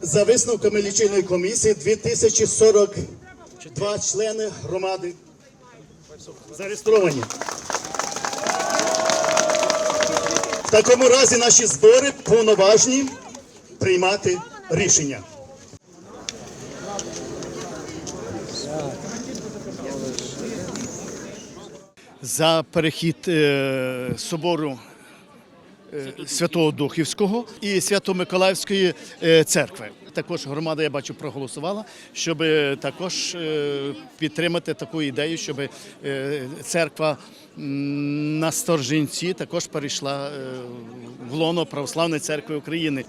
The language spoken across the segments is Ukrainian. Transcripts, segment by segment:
За висновками лічильної комісії 2042 члени громади зареєстровані. В такому разі наші збори повноважні приймати рішення. За перехід е, собору Святого Духівського і Свято-Миколаївської е, церкви. Також громада, я бачу, проголосувала, щоб е, також е, підтримати таку ідею, щоб е, церква на Сторжинці також перейшла е, в лоно Православної церкви України.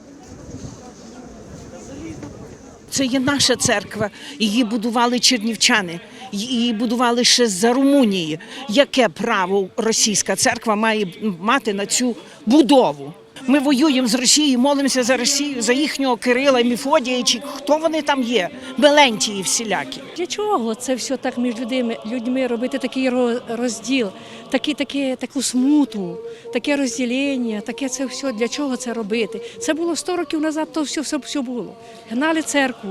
Це є наша церква. Її будували чернівчани. Її будували ще за Румунії. Яке право російська церква має мати на цю будову? Ми воюємо з Росією, молимося за Росію, за їхнього Кирила, Міфодія, чи хто вони там є, Белентії всілякі. Для чого це все так між людьми, людьми робити такий ро- розділ, такі, такі, таку смуту, таке розділення, таке це все. Для чого це робити? Це було 100 років назад, то все, все, все було. Гнали церкву,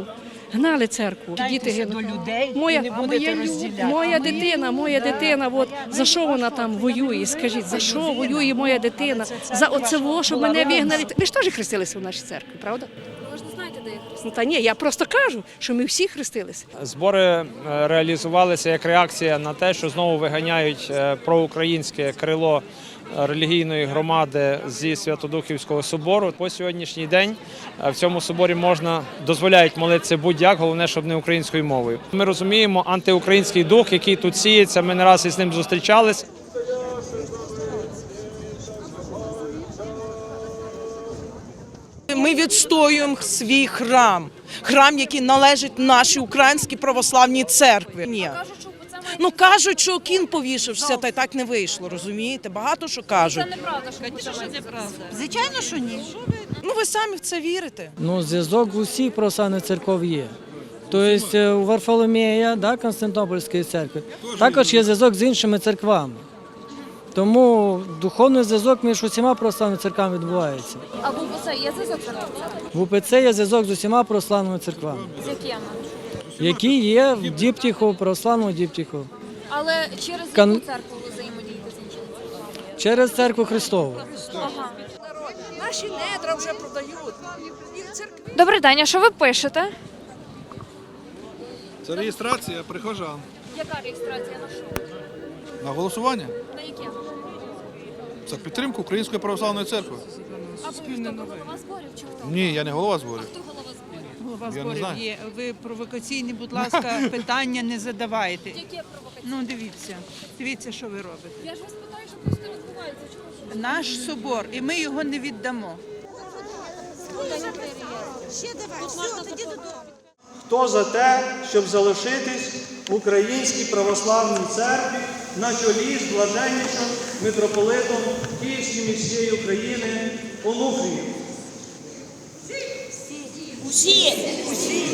гнали церкву. Діти людей і не будете розділяти. моя дитина, моя дитина, от за що вона там воює? Скажіть, за що воює моя дитина? За оце що мене вигнали. Ви ж теж хрестилися в нашій церкві, правда? Ну, Та ні, я просто кажу, що ми всі хрестилися. Збори е, реалізувалися як реакція на те, що знову виганяють е, проукраїнське крило е, релігійної громади зі Святодухівського собору. По сьогоднішній день в цьому соборі можна дозволяють молитися будь-як, головне, щоб не українською мовою. Ми розуміємо антиукраїнський дух, який тут сіється. Ми не раз із ним зустрічались. Ми відстоюємо свій храм, храм, який належить нашій українській православній церкві. Ні. Ну кажуть, що кін повішався, та й так не вийшло. Розумієте? Багато що кажуть. це неправда, що це неправда. Звичайно, що ні. Ну ви самі в це вірите. Ну, зв'язок в усіх православних церков є. Тобто е, у Варфоломея, да, Константинопольської церкви, також є зв'язок з іншими церквами. Тому духовний зв'язок між усіма православними церквами відбувається. А в УПЦ є зв'язок з В УПЦ є зв'язок з усіма православними церквами, З якими? які є в Діптіху, православному Діптіху, Але через Кан- яку церкву ви взаємодієте з іншими церквами? через церкву Христову. Ага. Наші недра вже продають. І. Добрий день, а що ви пишете? Це реєстрація прихожан Яка реєстрація на що? на голосування На яке? За підтримку Української православної церкви. А ви хто голова зборів чи хто? Ні, я не голова зборів. Хто голова зборів? Голова Я не зборів знаю. є. Ви провокаційні, будь ласка, питання не задавайте. Яке провокація? Ну, дивіться, дивіться, що ви робите. Я ж вас питаю, що просто відбувається. Ж? Наш собор, і ми його не віддамо. Хто за те, щоб залишитись в Українській православній церкві на чолі з блаженнішим митрополитом Київським і всієї України Онуфрієм? Усі! Усі!